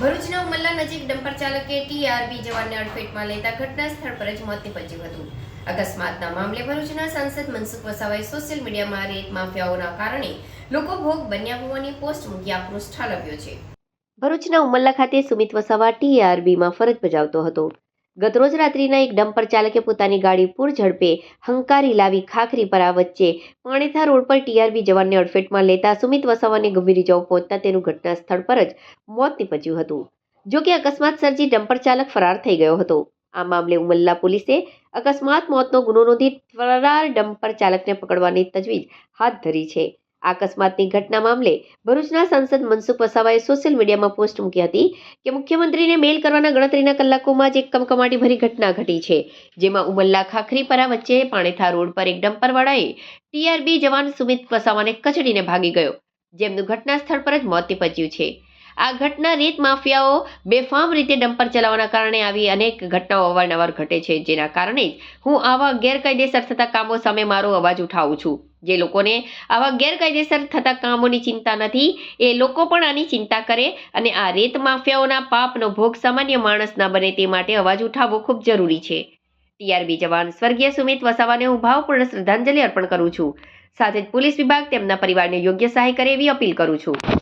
ભરૂચના ઉમલ્લા નજીક ડમ્પર ચાલકે ટીઆરબી જવાનને અડફેટમાં લેતા ઘટના સ્થળ પર જ મોત નિપજ્યું હતું. અકસ્માતના મામલે ભરૂચના સાંસદ મનસુખ વસાવાએ સોશિયલ મીડિયામાં રેત માફિયાઓના કારણે લોકો ભોગ બન્યા હોવાની પોસ્ટ મૂકી આક્રોશ ઠાલવ્યો છે. ભરૂચના ઉમલ્લા ખાતે સુમિત વસાવા ટીઆરબીમાં ફરજ બજાવતો હતો. ગતરોજ રાત્રિના એક ડમ્પર ચાલકે પોતાની ગાડી પૂર ઝડપે હંકારી લાવી ખાખરી પરા વચ્ચે પાણીથા રોડ પર ટીઆરબી જવાનને અડફેટમાં લેતા સુમિત વસાવાને ગંભીર ઇજાઓ પહોંચતા તેનું ઘટના સ્થળ પર જ મોત નીપજ્યું હતું. જો કે અકસ્માત સર્જી ડમ્પર ચાલક ફરાર થઈ ગયો હતો. આ મામલે ઉમલ્લા પોલીસે અકસ્માત મોતનો ગુનો નોંધી ફરાર ડમ્પર ચાલકને પકડવાની તજવીજ હાથ ધરી છે. આ અકસ્માતની ઘટના મામલે ભરૂચના સાંસદ મનસુખ વસાવાએ સોશિયલ મીડિયામાં પોસ્ટ મૂકી હતી કે મુખ્યમંત્રીને મેલ કરવાના ગણતરીના કલાકોમાં જ એક કમકમાટી ભરી ઘટના ઘટી છે, જેમાં ઉમલ્લા ખાખરીપરા વચ્ચે પાણીથા રોડ પર એક ડમ્પરવાળાએ ટીઆરબી જવાન સુમિત વસાવાને કચડીને ભાગી ગયો, જેમનું ઘટના સ્થળ પર જ મોત નિપજ્યું છે. આ ઘટના રીત માફિયાઓ બેફામ રીતે ડમ્પર ચલાવવાના કારણે આવી અનેક ઘટનાઓ અવારનવાર ઘટે છે, જેના કારણે જ હું આવા ગેરકાયદેસર થતા કામો સામે મારો અવાજ ઉઠાવું છું. જે લોકોને આવા ગેરકાયદેસર થતા કામોની ચિંતા નથી, એ લોકો પણ આની ચિંતા કરે અને આ રેત માફિયાઓના પાપનો ભોગ સામાન્ય માણસ ના બને તે માટે અવાજ ઉઠાવવો ખૂબ જરૂરી છે. ટીઆરબી જવાન સ્વર્ગીય સુમિત વસાવાને હું ભાવપૂર્ણ શ્રદ્ધાંજલિ અર્પણ કરું છું. સાથે જ પોલીસ વિભાગ તેમના પરિવારને યોગ્ય સહાય કરે એવી અપીલ કરું છું.